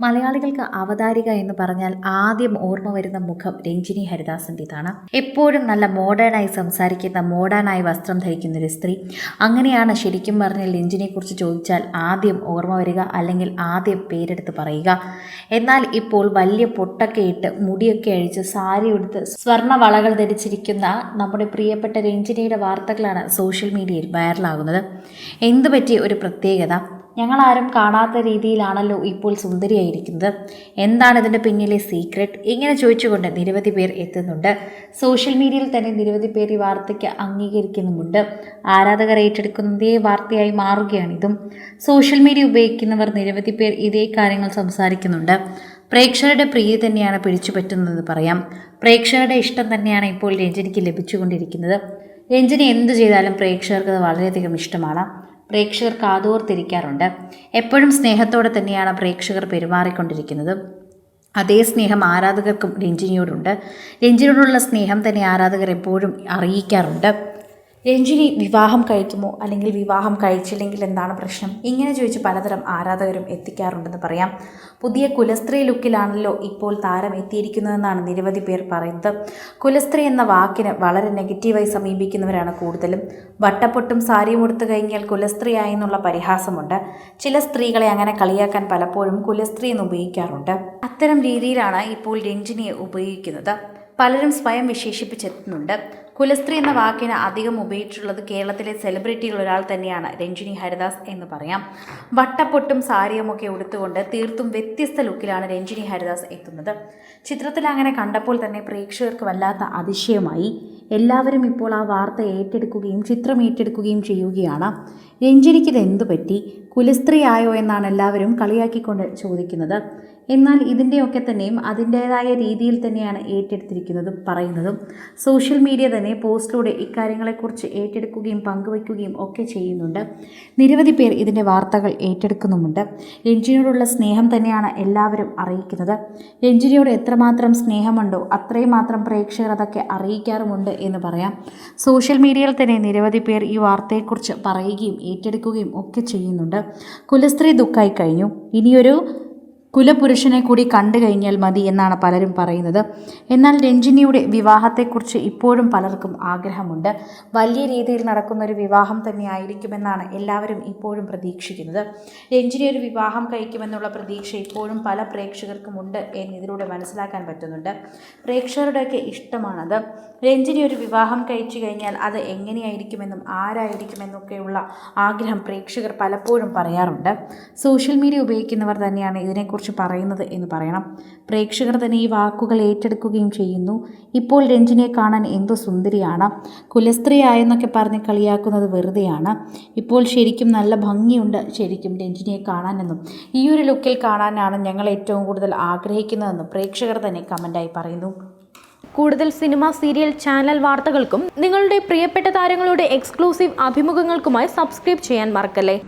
മലയാളികൾക്ക് അവതാരിക എന്ന് പറഞ്ഞാൽ ആദ്യം ഓർമ്മ വരുന്ന മുഖം രഞ്ജിനി ഹരിദാസിന്റെതാണ്. എപ്പോഴും നല്ല മോഡേണായി സംസാരിക്കുന്ന മോഡേണായി വസ്ത്രം ധരിക്കുന്ന ഒരു സ്ത്രീ. അങ്ങനെയാണ് ശരിക്കും പറഞ്ഞ രഞ്ജിനിയെക്കുറിച്ച് ചോദിച്ചാൽ ആദ്യം ഓർമ്മ വരിക അല്ലെങ്കിൽ ആദ്യം പേരെടുത്ത് പറയുക. എന്നാൽ ഇപ്പോൾ വലിയ പൊട്ടൊക്കെ ഇട്ട് മുടിയൊക്കെ അഴിച്ച് സാരി ഉടുത്ത് സ്വർണവളകൾ ധരിച്ചിരിക്കുന്ന നമ്മുടെ പ്രിയപ്പെട്ട രഞ്ജിനിയുടെ വാർത്തകളാണ് സോഷ്യൽ മീഡിയയിൽ വൈറലാകുന്നത്. എന്തുപറ്റി ഒരു പ്രത്യേകത? ഞങ്ങളാരും കാണാത്ത രീതിയിലാണല്ലോ ഇപ്പോൾ സുന്ദരിയായിരിക്കുന്നത്. എന്താണ് ഇതിന്റെ പിന്നിലെ സീക്രട്ട് ഇങ്ങനെ ചോദിച്ചുകൊണ്ട് നിരവധി പേർ എത്തുന്നുണ്ട്. സോഷ്യൽ മീഡിയയിൽ തന്നെ നിരവധി പേർ ഈ വാർത്തയ്ക്ക് അംഗീകരിക്കുന്നുമുണ്ട്. ആരാധകർ ഏറ്റെടുക്കുന്നതേ വാർത്തയായി മാറുകയാണിതും. സോഷ്യൽ മീഡിയ ഉപയോഗിക്കുന്നവർ നിരവധി പേർ ഇതേ കാര്യങ്ങൾ സംസാരിക്കുന്നുണ്ട്. പ്രേക്ഷകരുടെ പ്രീതി തന്നെയാണ് പിടിച്ചു പറ്റുന്നതെന്ന് പറയാം. പ്രേക്ഷകരുടെ ഇഷ്ടം തന്നെയാണ് ഇപ്പോൾ രഞ്ജനിക്ക് ലഭിച്ചുകൊണ്ടിരിക്കുന്നത്. രഞ്ജനി എന്തു ചെയ്താലും പ്രേക്ഷകർക്ക് അത് വളരെയധികം ഇഷ്ടമാണ്. പ്രേക്ഷകർ കാതോർത്തിരിക്കാറുണ്ട്. എപ്പോഴും സ്നേഹത്തോടെ തന്നെയാണ് പ്രേക്ഷകർ പെരുമാറിക്കൊണ്ടിരിക്കുന്നത്. അതേ സ്നേഹം ആരാധകർക്കും രഞ്ജിനിയോടുണ്ട്. രഞ്ജിനിയോടുള്ള സ്നേഹം തന്നെ ആരാധകർ എപ്പോഴും അറിയിക്കാറുണ്ട്. രഞ്ജിനി വിവാഹം കഴിക്കുമോ? അല്ലെങ്കിൽ വിവാഹം കഴിച്ചില്ലെങ്കിൽ എന്താണ് പ്രശ്നം? ഇങ്ങനെ ചോദിച്ച് പലതരം ആരാധകരും എത്തിക്കാറുണ്ടെന്ന് പറയാം. പുതിയ കുലസ്ത്രീ ലുക്കിലാണല്ലോ ഇപ്പോൾ താരം എത്തിയിരിക്കുന്നതെന്നാണ് നിരവധി പേർ പറയുന്നത്. കുലസ്ത്രീ എന്ന വാക്കിന് വളരെ നെഗറ്റീവായി സമീപിക്കുന്നവരാണ് കൂടുതലും. വട്ടപ്പൊട്ടും സാരിയും ഉടുത്തു കഴിഞ്ഞാൽ കുലസ്ത്രീ എന്നുള്ള പരിഹാസമുണ്ട്. ചില സ്ത്രീകളെ അങ്ങനെ കളിയാക്കാൻ പലപ്പോഴും കുലസ്ത്രീ എന്ന് ഉപയോഗിക്കാറുണ്ട്. അത്തരം രീതിയിലാണ് ഇപ്പോൾ രഞ്ജിനിയെ ഉപയോഗിക്കുന്നത്. പലരും സ്വയം വിശേഷിപ്പിച്ചെത്തുന്നുണ്ട്. കുലസ്ത്രീ എന്ന വാക്കിന് അധികം ഉപയോഗിച്ചിട്ടുള്ളത് കേരളത്തിലെ സെലിബ്രിറ്റികൾ ഒരാൾ തന്നെയാണ്. രഞ്ജിനി ഹരിദാസ് എന്ന് പറയാം. വട്ടപ്പൊട്ടും സാരിയുമൊക്കെ ഉടുത്തുകൊണ്ട് തീർത്തും വ്യത്യസ്ത ലുക്കിലാണ് രഞ്ജിനി ഹരിദാസ് എത്തുന്നത്. ചിത്രത്തിൽ അങ്ങനെ കണ്ടപ്പോൾ തന്നെ പ്രേക്ഷകർക്ക് വല്ലാത്ത അതിശയമായി. എല്ലാവരും ഇപ്പോൾ ആ വാർത്ത ഏറ്റെടുക്കുകയും ചിത്രം ഏറ്റെടുക്കുകയും ചെയ്യുകയാണ്. രഞ്ജിനിക്ക് ഇത് എന്തു പറ്റി? കുലസ്ത്രീ ആയോ എന്നാണ് എല്ലാവരും കളിയാക്കിക്കൊണ്ട് ചോദിക്കുന്നത്. എന്നാൽ ഇതിന്റെയൊക്കെ തന്നെയും അതിന്റേതായ രീതിയിൽ തന്നെയാണ് ഏറ്റെടുത്തിരിക്കുന്നതും പറയുന്നതും. സോഷ്യൽ മീഡിയ തന്നെ പോസ്റ്റിലൂടെ ഇക്കാര്യങ്ങളെക്കുറിച്ച് ഏറ്റെടുക്കുകയും പങ്കുവയ്ക്കുകയും ഒക്കെ ചെയ്യുന്നുണ്ട്. നിരവധി പേർ ഇതിന്റെ വാർത്തകൾ ഏറ്റെടുക്കുന്നുമുണ്ട്. രഞ്ജിനിയോടുള്ള സ്നേഹം തന്നെയാണ് എല്ലാവരും അറിയിക്കുന്നത്. രഞ്ജിനിയോട് എത്രമാത്രം സ്നേഹമുണ്ടോ അത്രയും മാത്രം പ്രേക്ഷകർ അതൊക്കെ അറിയിക്കാറുമുണ്ട് എന്ന് പറയാം. സോഷ്യൽ മീഡിയയിൽ തന്നെ നിരവധി പേർ ഈ വാർത്തയെക്കുറിച്ച് പറയുകയും ഏറ്റെടുക്കുകയും ഒക്കെ ചെയ്യുന്നുണ്ട്. കുലസ്ത്രീ ദുഃഖമായി കഴിഞ്ഞു. ഇനിയൊരു കുലപുരുഷനെ കൂടി കണ്ടു കഴിഞ്ഞാൽ മതി എന്നാണ് പലരും പറയുന്നത്. എന്നാൽ രഞ്ജിനിയുടെ വിവാഹത്തെക്കുറിച്ച് ഇപ്പോഴും പലർക്കും ആഗ്രഹമുണ്ട്. വലിയ രീതിയിൽ നടക്കുന്ന ഒരു വിവാഹം തന്നെ ആയിരിക്കുമെന്നാണ് എല്ലാവരും ഇപ്പോഴും പ്രതീക്ഷിക്കുന്നത്. രഞ്ജിനി ഒരു വിവാഹം കഴിക്കുമെന്നുള്ള പ്രതീക്ഷ ഇപ്പോഴും പല പ്രേക്ഷകർക്കും ഉണ്ട് എന്ന് ഇതിലൂടെ മനസ്സിലാക്കാൻ പറ്റുന്നുണ്ട്. പ്രേക്ഷകരുടെയൊക്കെ ഇഷ്ടമാണത്. രഞ്ജിനി ഒരു വിവാഹം കഴിച്ചു കഴിഞ്ഞാൽ അത് എങ്ങനെയായിരിക്കുമെന്നും ആരായിരിക്കുമെന്നൊക്കെയുള്ള ആഗ്രഹം പ്രേക്ഷകർ പലപ്പോഴും പറയാറുണ്ട്. സോഷ്യൽ മീഡിയ ഉപയോഗിക്കുന്നവർ തന്നെയാണ് ഇതിനെക്കുറിച്ച് പറയുന്നത് എന്ന് പറയണം. പ്രേക്ഷകർ തന്നെ ഈ വാക്കുകൾ ഏറ്റെടുക്കുകയും ചെയ്യുന്നു. ഇപ്പോൾ രഞ്ജിനെ കാണാൻ എന്തു സുന്ദരിയാണ്. കുലസ്ത്രീ ആയെന്നൊക്കെ പറഞ്ഞ് കളിയാക്കുന്നത് വെറുതെയാണ്. ഇപ്പോൾ ശരിക്കും നല്ല ഭംഗിയുണ്ട് ശരിക്കും രഞ്ജിനെ കാണാനെന്നും. ഈ ഒരു ലുക്കിൽ കാണാനാണ് ഞങ്ങൾ ഏറ്റവും കൂടുതൽ ആഗ്രഹിക്കുന്നതെന്നും പ്രേക്ഷകർ തന്നെ കമന്റായി പറയുന്നു. കൂടുതൽ സിനിമ സീരിയൽ ചാനൽ വാർത്തകൾക്കും നിങ്ങളുടെ പ്രിയപ്പെട്ട താരങ്ങളുടെ എക്സ്ക്ലൂസീവ് അഭിമുഖങ്ങൾക്കുമായി സബ്സ്ക്രൈബ് ചെയ്യാൻ മറക്കല്ലേ?